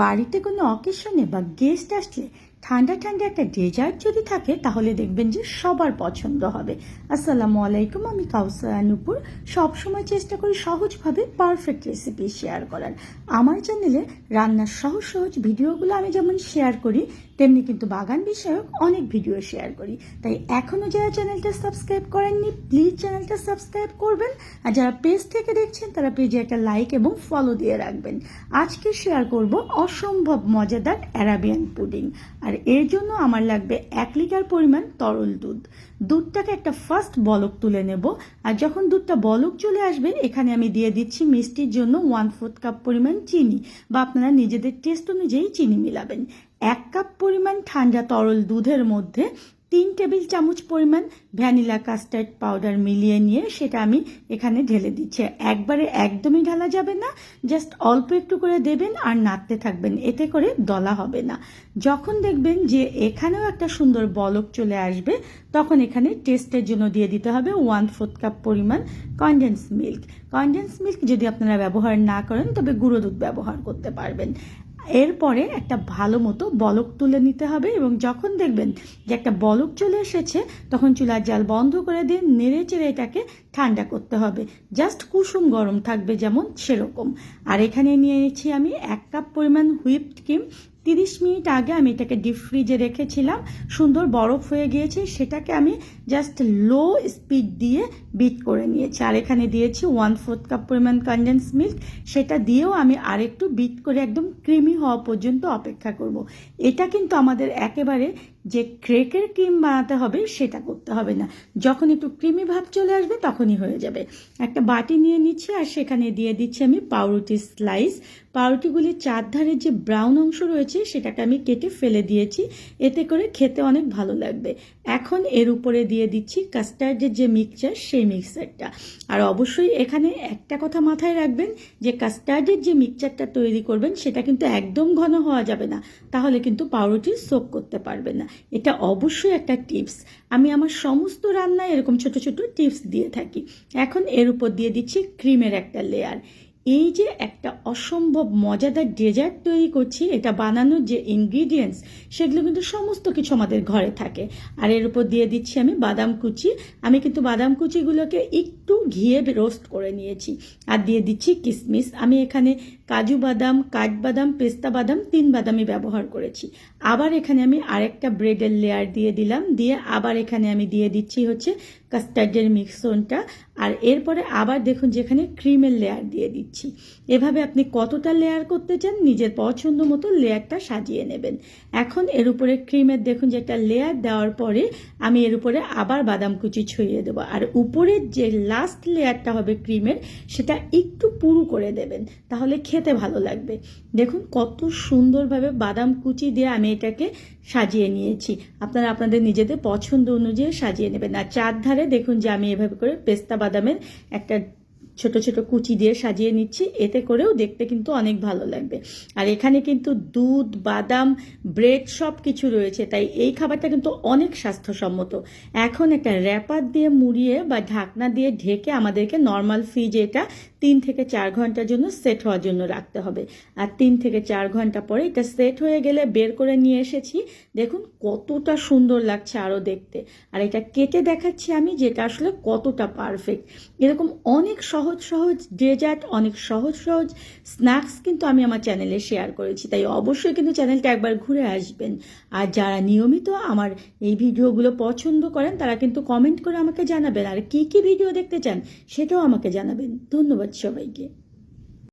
বাড়িতে কোনো অকেশনে বা গেস্ট আসলে ঠান্ডা ঠান্ডা একটা ডেজার্ট যদি থাকে, তাহলে দেখবেন যে সবার পছন্দ হবে। আসসালামু আলাইকুম, আমি কাউসারা নুপুর সবসময় চেষ্টা করি সহজভাবে পারফেক্ট রেসিপি শেয়ার করার। আমার চ্যানেলে রান্নার সহজ সহজ ভিডিওগুলো আমি যেমন শেয়ার করি, তেমনি কিন্তু বাগান বিষয়ক অনেক ভিডিও শেয়ার করি। তাই এখনও যারা চ্যানেলটা সাবস্ক্রাইব করেননি প্লিজ চ্যানেলটা সাবস্ক্রাইব করবেন। আর যারা পেজ থেকে দেখছেন, তারা পেজে একটা লাইক এবং ফলো দিয়ে রাখবেন। আজকে শেয়ার করব অসম্ভব মজাদার অ্যারাবিয়ান পুডিং আর এর জন্য আমার লাগবে এক লিটার পরিমাণ তরল দুধ। দুধটাকে একটা ফার্স্ট বলক তুলে নেব। আর যখন দুধটা বলক চলে আসবে, এখানে আমি দিয়ে দিচ্ছি মিষ্টির জন্য ওয়ান ফোর্থ কাপ পরিমাণ চিনি বা আপনারা নিজেদের টেস্ট অনুযায়ী চিনি মিলাবেন। এক কাপ পরিমাণ ঠান্ডা তরল দুধের মধ্যে তিন টেবিল চামচ পরিমাণ ভ্যানিলা কাস্টার্ড পাউডার মিলিয়ে নিয়ে সেটা আমি এখানে ঢেলে দিচ্ছি। একবারে একদমই ঢালা যাবে না, জাস্ট অল্প একটু করে দেবেন আর নাড়তে থাকবেন, এতে করে দলা হবে না। যখন দেখবেন যে এখানেও একটা সুন্দর বলক চলে আসবে, তখন এখানে টেস্টের জন্য দিয়ে দিতে হবে ওয়ান ফোর্থ কাপ পরিমাণ কনডেন্স মিল্ক কনডেন্স মিল্ক যদি আপনারা ব্যবহার না করেন, তবে গুঁড়ো দুধ ব্যবহার করতে পারবেন। এরপরে একটা ভালো মতো বলক তুলে নিতে হবে এবং যখন দেখবেন যে একটা বলক চলে এসেছে, তখন চুলার জাল বন্ধ করে দিয়ে নেড়ে চেড়ে এটাকে ঠান্ডা করতে হবে। জাস্ট কুসুম গরম থাকবে যেমন সেরকম। আর এখানে নিয়ে নিয়েছি আমি এক কাপ পরিমাণ হুইপড ক্রিম। তিরিশ মিনিট আগে আমি এটাকে ডিপ ফ্রিজে রেখেছিলাম সুন্দর বরফ হয়ে গিয়েছে, সেটাকে আমি জাস্ট লো স্পিড দিয়ে বিট করে নিয়েছি আর এখানে দিয়েছি ওয়ান ফোর্থ কাপ পরিমাণ কনডেন্স মিল্ক সেটা দিয়েও আমি আরেকটু বিট করে একদম ক্রিমি হওয়া পর্যন্ত অপেক্ষা করব। এটা কিন্তু আমাদের একেবারে যে ক্রেকের ক্রিম বানাতে হবে সেটা করতে হবে না। যখন একটু ক্রিমি ভাব চলে আসবে তখনই হয়ে যাবে। একটা বাটি নিয়ে নিচ্ছি আর সেখানে দিয়ে দিচ্ছি আমি পাউরুটি স্লাইস। পাউরুটিগুলির চারধারের যে ব্রাউন অংশ রয়েছে সেটাকে আমি কেটে ফেলে দিয়েছি। এতে করে খেতে অনেক ভালো লাগবে। এখন এর উপরে দিয়ে দিচ্ছি কাস্টার্ডের যে মিক্সচার সেই মিক্সচারটা আর অবশ্যই এখানে একটা কথা মাথায় রাখবেন যে কাস্টার্ডের যে মিক্সচারটা তৈরি করবেন সেটা কিন্তু একদম ঘন হওয়া যাবে না। তাহলে কিন্তু পাউরুটি সোক করতে পারবে না। এটা অবশ্যই একটা টিপস। আমি আমার সমস্ত রান্নায় এরকম ছোট ছোট টিপস দিয়ে থাকি। এখন এর উপর দিয়ে দিচ্ছি ক্রিমের একটা লেয়ার এই যে একটা অসম্ভব মজাদার ডেজার্ট তৈরি করছি, এটা বানানোর যে ইনগ্রিডিয়েন্টস সেগুলো কিন্তু সমস্ত কিছু আমাদের ঘরে থাকে। আর এর উপর দিয়ে দিচ্ছি আমি বাদাম কুচি। আমি কিন্তু বাদাম কুচিগুলোকে একটু ঘিয়ে রোস্ট করে নিয়েছি। আর দিয়ে দিচ্ছি কিশমিশ আমি এখানে কাজু বাদাম কাঠবাদাম পেস্তা বাদাম, তিন বাদামই ব্যবহার করেছি। আবার এখানে আমি আরেকটা ব্রেডের লেয়ার দিয়ে দিলাম। দিয়ে আবার এখানে আমি দিয়ে দিচ্ছি হচ্ছে কাস্টার্ডের মিক্সনটা আর এরপরে আবার দেখুন যেখানে ক্রিমের লেয়ার দিয়ে দিচ্ছি। এভাবে আপনি কতটা লেয়ার করতে চান, নিজের পছন্দ মতো লেয়ারটা সাজিয়ে নেবেন। এখন এর উপরে ক্রিমের দেখুন যে একটা লেয়ার দেওয়ার পরে আমি এর উপরে আবার বাদাম কুচি ছড়িয়ে দেবো। আর উপরের যে লাস্ট লেয়ারটা হবে ক্রিমের সেটা একটু পুরু করে দেবেন। তাহলে খেতে ভালো লাগবে। দেখুন কত সুন্দরভাবে বাদাম কুচি দিয়ে আমি এটাকে সাজিয়ে নিয়েছি। আপনারা আপনাদের নিজেদের পছন্দ অনুযায়ী সাজিয়ে নেবেন। আর চারধারে দেখুন যে আমি এভাবে করে পেস্তা বাদামের একটা ছোট ছোট কুচি দিয়ে সাজিয়ে নিচ্ছি। এতে করেও দেখতে কিন্তু অনেক ভালো লাগবে। আর এখানে কিন্তু দুধ, বাদাম, ব্রেড সব কিছু রয়েছে। তাই এই খাবারটা কিন্তু অনেক স্বাস্থ্যসম্মত। এখন একটা র্যাপার দিয়ে মুড়িয়ে বা ঢাকনা দিয়ে ঢেকে আমাদেরকে নর্মাল ফ্রিজে এটা তিন থেকে চার ঘণ্টার জন্য সেট হওয়ার জন্য রাখতে হবে। আর তিন থেকে চার ঘণ্টা পরে এটা সেট হয়ে গেলে বের করে নিয়ে এসেছি। দেখুন কতটা সুন্দর লাগছে আরও দেখতে। আর এটা কেটে দেখাচ্ছি আমি যেটা আসলে কতটা পারফেক্ট। এরকম অনেক সহজ সহজ ডেজার্ট অনেক সহজ সহজ স্ন্যাক্স কিন্তু আমি আমার চ্যানেলে শেয়ার করেছি। তাই অবশ্যই কিন্তু চ্যানেলটা একবার ঘুরে আসবেন। আর যারা নিয়মিত আমার এই ভিডিওগুলো পছন্দ করেন, তারা কিন্তু কমেন্ট করে আমাকে জানাবেন। আর কি কি ভিডিও দেখতে চান, সেটাও আমাকে জানাবেন। ধন্যবাদ সবাইকে।